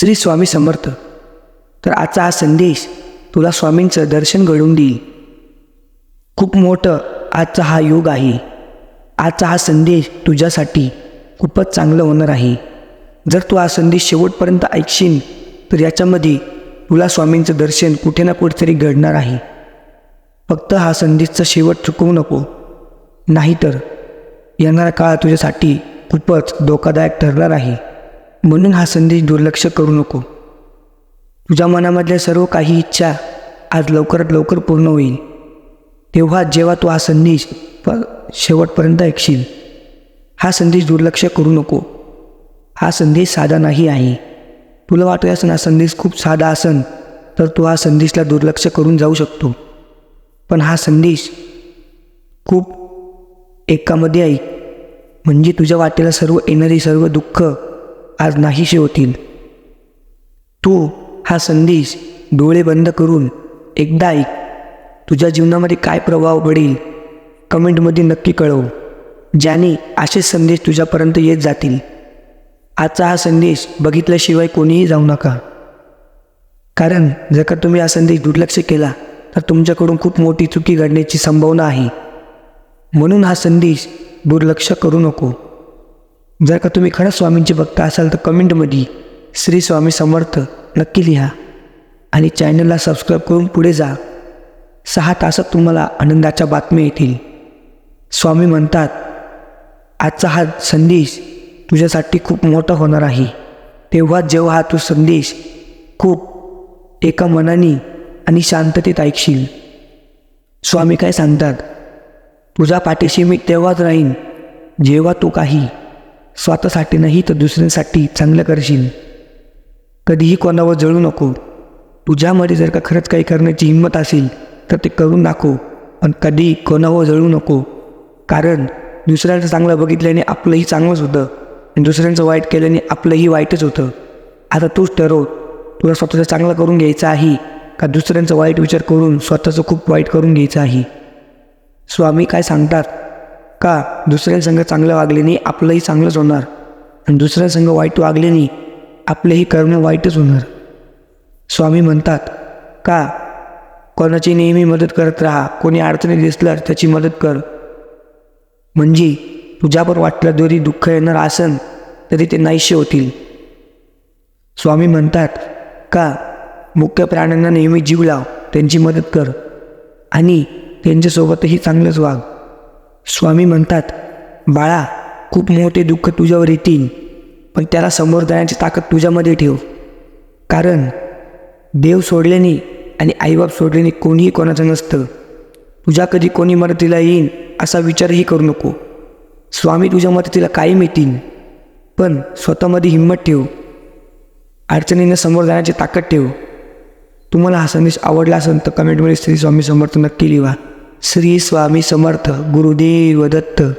श्री स्वामी समर्थ. तर आजचा हा संदेश तुला स्वामींचं दर्शन घडवून देईल. खूप मोठं आजचा हा योग आहे. आजचा हा संदेश तुझ्यासाठी खूपच चांगलं होणार आहे. जर तू हा संदेश शेवटपर्यंत ऐकशील तर याच्यामध्ये तुला स्वामींचं दर्शन कुठे ना कुठेतरी घडणार आहे. फक्त हा संदेशचा शेवट चुकवू नको. नाहीतर येणारा काळ तुझ्यासाठी खूपच धोकादायक ठरणार आहे. म्हणून हा संदेश दुर्लक्ष करू नको. तुझ्या मनामधल्या सर्व काही इच्छा आज लवकरात लवकर पूर्ण होईल. तेव्हा जेव्हा तू हा संदेश प शेवटपर्यंत ऐकशील हा संदेश दुर्लक्ष करू नको. हा संदेश साधा नाही आहे. तुला वाटत असेल हा संदेश खूप साधा असन तर तू हा संदेशला दुर्लक्ष करून जाऊ शकतो. पण हा संदेश खूप एकामध्ये ऐक. म्हणजे तुझ्या वाटेला सर्व येणारी सर्व दुःख आज नाहीशे होतील. तू हा संदेश डोळे बंद करून एकदा ऐक. तुझ्या जीवनामध्ये काय प्रभाव पडेल कमेंटमध्ये नक्की कळव. ज्याने असे संदेश तुझ्यापर्यंत येत जातील. आजचा हा संदेश बघितल्याशिवाय कोणीही जाऊ नका. कारण जर का तुम्ही हा संदेश दुर्लक्ष केला तर तुमच्याकडून खूप मोठी चुकी घडण्याची संभावना आहे. म्हणून हा संदेश दुर्लक्ष करू नको. जर का तुम्ही खरंच स्वामींचे भक्त असाल तर कमेंटमध्ये श्री स्वामी समर्थ नक्की लिहा आणि चॅनलला सबस्क्राईब करून पुढे जा. सहा तासात तुम्हाला आनंदाच्या बातम्या येतील. स्वामी म्हणतात आजचा हा संदेश तुझ्यासाठी खूप मोठा होणार आहे. तेव्हा जेव्हा हा तू संदेश खूप एका मनाने आणि शांततेत ऐकशील. स्वामी काय सांगतात तुझा पाठीशी मी तेव्हाच राहीन जेव्हा तू काही स्वतःसाठी नाही तर दुसऱ्यांसाठी चांगलं करशील. कधीही कोणावर जळू नको. तुझ्यामध्ये जर का खरंच काही करण्याची हिंमत असेल तर ते करून दाखव पण कधी कोणावर जळू नको. कारण दुसऱ्यांचं चांगलं बघितल्याने आपलंही चांगलंच होतं आणि दुसऱ्यांचं वाईट केल्याने आपलंही वाईटच होतं. आता तूच ठरव तुला स्वतःचं चांगलं करून घ्यायचं आहे का दुसऱ्यांचा वाईट विचार करून स्वतःचं खूप वाईट करून घ्यायचं आहे? स्वामी काय सांगतात? का? दुसऱ्या संघ चांगलं वागल्याने आपलंही चांगलंच होणार. आणि दुसऱ्यांसंग वाईट वागल्याने आपलेही कर्म वाईटच होणार. स्वामी म्हणतात का? कोणाची नेहमी मदत करत राहा. कोणी अडचणी दिसल्यास त्याची मदत कर. म्हणजे तुझ्यावर वाटलं जरी दुःख येणार आसन तरी ते नाहीशे होतील. स्वामी म्हणतात का? मुख्य प्राण्यांना नेहमी जीव लाव. त्यांची मदत कर. आणि त्यांच्यासोबतही चांगलंच वाग. स्वामी म्हणतात बाळा खूप मोठे दुःख तुझ्यावर येतील पण त्याला समोर जाण्याची ताकद तुझ्यामध्ये ठेव. कारण देव सोडल्याने आणि आईबाप सोडल्याने कोणीही कोणाचं नसतं. तुझ्या कधी कोणी मदतीला येईन असा विचारही करू नको. स्वामी तुझ्या मदतीला कायम येतील पण स्वतःमध्ये हिंमत ठेव. अडचणींना समोर जाण्याची ताकद ठेव. तुम्हाला हा संदेश आवडला असेल तर कमेंटमध्ये श्री स्वामी समर्थ नक्की लिहा. श्री स्वामी समर्थ गुरुदेव दत्त.